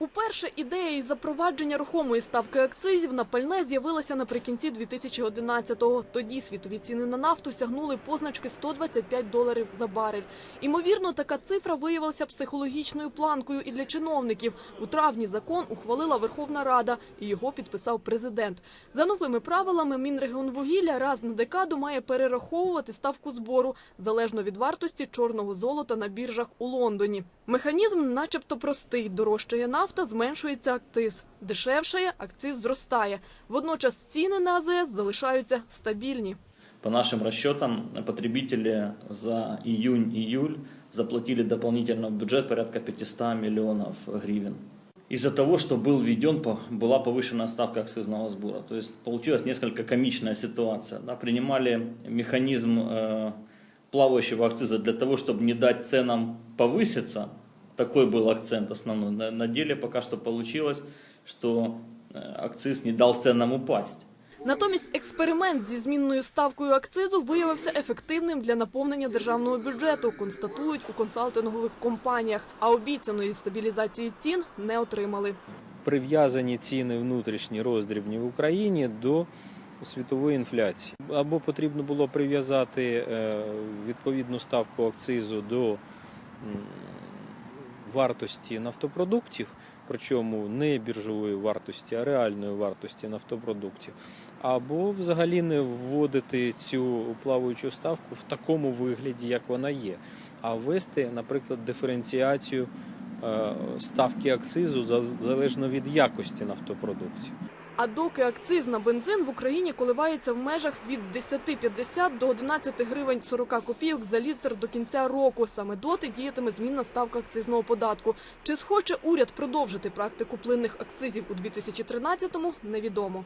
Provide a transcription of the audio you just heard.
Уперше ідея із запровадження рухомої ставки акцизів на пальне з'явилася наприкінці 2011-го. Тоді світові ціни на нафту сягнули позначки 125 доларів за барель. Імовірно, така цифра виявилася психологічною планкою і для чиновників. У травні закон ухвалила Верховна Рада, і його підписав президент. За новими правилами Мінрегіонвугілля раз на декаду має перераховувати ставку збору залежно від вартості чорного золота на біржах у Лондоні. Механізм, начебто, простий: дорожчає нафта, зменшується акциз. Дешевшає, акциз зростає. Водночас ціни на АЗС залишаються стабільні. По нашим расчетам, потребители за июнь-июль заплатили дополнительно в бюджет порядка 500 миллионов гривен. Из-за того, что был введен, по- была повышенная ставка акцизного сбора. То есть получилась несколько комичная ситуация. Да, принимали механизм э, плавающего акциза для того, чтобы не дать ценам повыситься. Такой был акцент основной. На, на деле пока что получилось, что э, акциз не дал ценам упасть. Натомість експеримент зі змінною ставкою акцизу виявився ефективним для наповнення державного бюджету, констатують у консалтингових компаніях. А обіцяної стабілізації цін не отримали. прив'язані ціни внутрішні роздрібні в Україні до світової інфляції. Або потрібно було прив'язати е, відповідну ставку акцизу до вартості нафтопродуктів, причому не біржової вартості, а реальної вартості нафтопродуктів, або взагалі не вводити цю плаваючу ставку в такому вигляді, як вона є, а ввести, наприклад, диференціацію е, ставки акцизу за- залежно від якості нафтопродуктів. А доки акциз на бензин в Україні коливається в межах від 10,50 до 11 гривень 40 копійок за літр до кінця року. Саме доти діятиме змінна ставка акцизного податку. Чи схоче уряд продовжити практику плинних акцизів у 2013-му – невідомо.